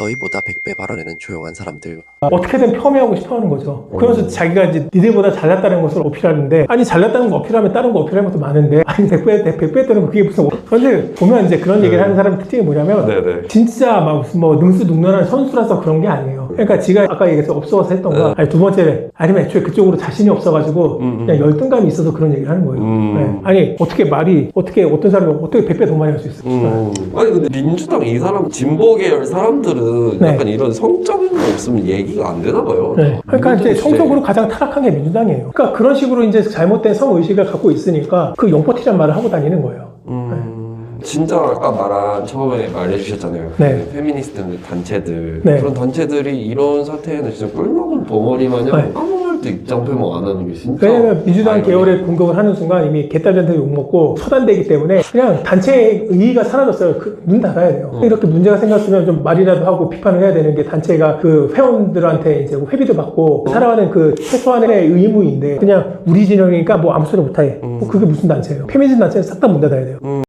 너희보다 100배 발언에는 조용한 사람들 어떻게든 폄훼하고 싶어 하는 거죠. 음. 그러면서 자기가 이제 니들보다 잘났다는 것을 어필하는데, 아니, 잘났다는 거 어필하면 다른 거 어필하는 것도 많은데, 아니, 100배, 100배 했다는 거 그게 무슨, 그런데 보면 이제 그런 얘기를 하는 사람 특징이 뭐냐면, 네. 네네. 진짜 막 무슨 뭐 능수능란한 선수라서 그런 게 아니에요. 그러니까 지가 아까 얘기해서 없어서 했던 거, 네. 아니, 두 번째, 아니면 애초에 그쪽으로 자신이 없어가지고, 음, 음. 그냥 열등감이 있어서 그런 얘기를 하는 거예요. 음. 네. 아니, 어떻게 말이, 어떻게 어떤 사람이 어떻게 100배 더 많이 할 수 있어? 음. 아니 근데 민주당 이 사람 진보 계열 사람들은 네. 약간 이런 성적인 거 없으면 얘기가 안 되나 봐요. 네. 그러니까 이제 성적으로 가장 타락한 게 민주당이에요. 그러니까 그런 식으로 이제 잘못된 성의식을 갖고 있으니까 그 용포티란 말을 하고 다니는 거예요. 음, 진짜 아까 말한 처음에 말해주셨잖아요. 네. 그 페미니스트 단체들 네. 그런 단체들이 이런 사태에는 진짜 꿀먹은 벙어리 마냥 네. 아무 말도 입장 표명 안 하는 게 진짜 왜냐면 민주당. 계열에 공격을 하는 순간 이미 개딸한테 욕먹고 처단되기 때문에 그냥 단체의 의의가 사라졌어요. 그, 문 닫아야 돼요. 어. 이렇게 문제가 생겼으면 좀 말이라도 하고 비판을 해야 되는 게 단체가 그 회원들한테 이제 회비도 받고 어. 살아가는 그 최소한의 의무인데 그냥 우리 진영이니까 뭐 아무 소리 못해. 음. 뭐 그게 무슨 단체예요? 페미니즘 단체는 싹 다 문 닫아야 돼요.